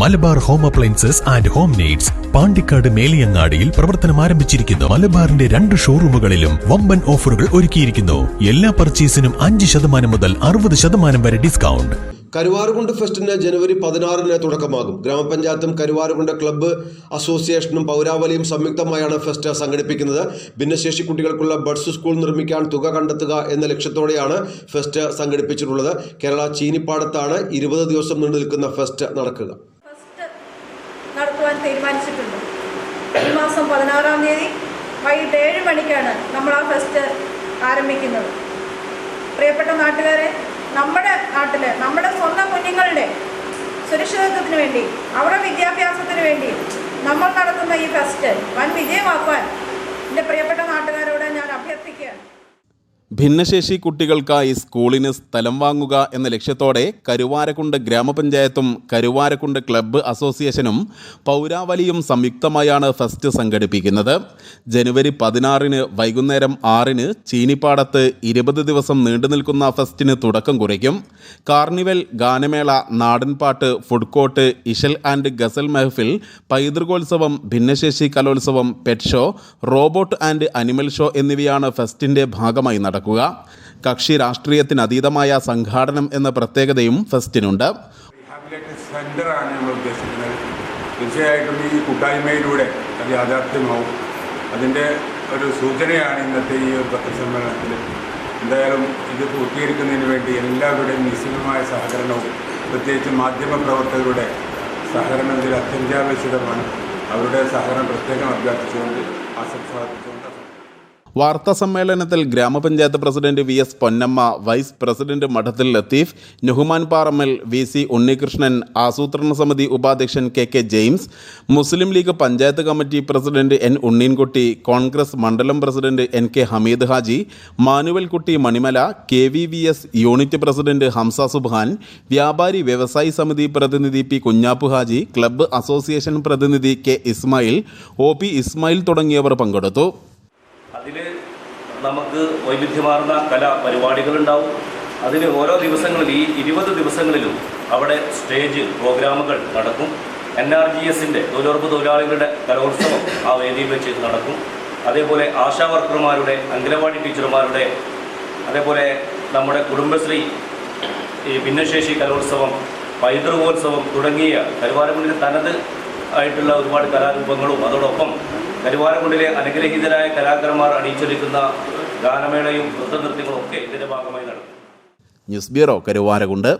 Malabar home appliances and home needs Pandikkad മേലിയങ്ങാടിയിൽ പ്രവർത്തനം ആരംഭിച്ചിരിക്കുന്നു. മലബാറിന്റെ രണ്ട് ഷോറൂമുകളിലും വമ്പൻ ഓഫറുകൾ ഒരുക്കിയിരിക്കുന്നു. എല്ലാ പർച്ചേസിനും അഞ്ച് ശതമാനം മുതൽ അറുപത് ശതമാനം വരെ ഡിസ്കൗണ്ട്. കരുവാറുകുണ്ട് ഫെസ്റ്റിന് ജനുവരി പതിനാറിന് തുടക്കമാകും. ഗ്രാമപഞ്ചായത്തും കരുവാറുകുണ്ട് ക്ലബ്ബ് അസോസിയേഷനും പൗരാവലിയും സംയുക്തമായാണ് ഫെസ്റ്റ് സംഘടിപ്പിക്കുന്നത്. ഭിന്നശേഷി കുട്ടികൾക്കുള്ള ബഡ്സ് സ്കൂൾ നിർമ്മിക്കാൻ തുക കണ്ടെത്തുക എന്ന ലക്ഷ്യത്തോടെയാണ് ഫെസ്റ്റ് സംഘടിപ്പിച്ചിട്ടുള്ളത്. കേരള ചീനിപ്പാടത്താണ് ഇരുപത് ദിവസം നീണ്ടു നിൽക്കുന്ന ഫെസ്റ്റ് നടക്കുക. തീരുമാനിച്ചിട്ടുണ്ട്. ഈ മാസം പതിനാറാം തീയതി വൈകിട്ട് ഏഴ് മണിക്കാണ് നമ്മൾ ആ ഫെസ്റ്റ് ആരംഭിക്കുന്നത്. പ്രിയപ്പെട്ട നാട്ടുകാരെ നമ്മുടെ നാട്ടിൽ നമ്മുടെ സ്വന്തം കുഞ്ഞുങ്ങളുടെ സുരക്ഷിതത്വത്തിന് വേണ്ടി അവരുടെ വിദ്യാഭ്യാസത്തിന് വേണ്ടി നമ്മൾ നടത്തുന്ന ഈ ഫെസ്റ്റ് വൻ വിജയമാക്കുവാൻ ഭിന്നശേഷി കുട്ടികൾക്കായി സ്കൂളിന് സ്ഥലം വാങ്ങുക എന്ന ലക്ഷ്യത്തോടെ കരുവാരക്കുണ്ട് ഗ്രാമപഞ്ചായത്തും കരുവാരക്കുണ്ട് ക്ലബ്ബ് അസോസിയേഷനും പൗരാവലിയും സംയുക്തമായാണ് ഫെസ്റ്റ് സംഘടിപ്പിക്കുന്നത്. ജനുവരി പതിനാറിന് വൈകുന്നേരം ആറിന് ചീനിപ്പാടത്ത് ഇരുപത് ദിവസം നീണ്ടു നിൽക്കുന്ന ഫെസ്റ്റിന് തുടക്കം കുറിക്കും. കാർണിവൽ ഗാനമേള നാടൻപാട്ട് food court Ishal and ghazal mehfil പൈതൃകോത്സവം ഭിന്നശേഷി കലോത്സവം pet show robot and animal show എന്നിവയാണ് ഫെസ്റ്റിന്റെ ഭാഗമായി നടക്കുക. കക്ഷി രാഷ്ട്രീയത്തിനതീതമായ സംഘാടനം എന്ന പ്രത്യേകതയും ഫെസ്റ്റിനുണ്ട്. തീർച്ചയായിട്ടും ഈ കൂട്ടായ്മയിലൂടെ അത് യാഥാർത്ഥ്യമാവും. അതിന്റെ ഒരു സൂചനയാണ് ഇന്നത്തെ ഈ പത്രസമ്മേളനത്തിൽ. എന്തായാലും ഇത് പൂർത്തീകരിക്കുന്നതിന് വേണ്ടി എല്ലാവരുടെയും നിശ്ചിതമായ സഹകരണവും പ്രത്യേകിച്ച് മാധ്യമ പ്രവർത്തകരുടെ സഹകരണം ഇതിൽ അത്യന്താപേക്ഷിതമാണ്. അവരുടെ സഹകരണം പ്രത്യേകം അഭ്യർത്ഥിച്ചുകൊണ്ട് ആശംസാർപ്പിച്ചുകൊണ്ട് വാർത്താ സമ്മേളനത്തിൽ ഗ്രാമപഞ്ചായത്ത് president V S Ponnamma vice president Madathil Latheef Nuhuman Parammal V C Unnikrishnan ആസൂത്രണ സമിതി ഉപാധ്യക്ഷൻ K K James Muslim League panchayat committee president N Unneenkutty Congress മണ്ഡലം president N K Hameed Haji Manuel Kutty Manimala K V V S unit president Hamza Subhan വ്യാപാരി വ്യവസായി സമിതി പ്രതിനിധി P Kunhappu Haji club association പ്രതിനിധി K Ismail O P Ismail തുടങ്ങിയവർ പങ്കെടുത്തു. അതിൽ നമുക്ക് വൈവിധ്യമാർന്ന കലാ പരിപാടികളുണ്ടാവും. അതിന് ഓരോ ദിവസങ്ങളിൽ ഈ ഇരുപത് ദിവസങ്ങളിലും അവിടെ സ്റ്റേജ് പ്രോഗ്രാമുകൾ നടക്കും. എൻ ആർ ജി എസിന്റെ തൊഴിലുറപ്പ് തൊഴിലാളികളുടെ കലോത്സവം ആ വേദിയിൽ വെച്ച് നടക്കും. അതേപോലെ ആശാ വർക്കർമാരുടെ അംഗനവാടി ടീച്ചർമാരുടെ അതേപോലെ നമ്മുടെ കുടുംബശ്രീ ഈ ഭിന്നശേഷി കലോത്സവം പൈതൃകോത്സവം തുടങ്ങിയ കരുവാരക്കുണ്ടിലെ തനത് ആയിട്ടുള്ള ഒരുപാട് കലാരൂപങ്ങളും അതോടൊപ്പം കരുവാരക്കുണ്ടിലെ അനുഗ്രഹീതരായ കലാകാരന്മാർ അണിയിച്ചൊരുക്കുന്ന ഗാനമേളയും നൃത്തനൃത്യങ്ങളും ഒക്കെ ഇതിന്റെ ഭാഗമായി നടക്കും. News bureau Karuvarakundu.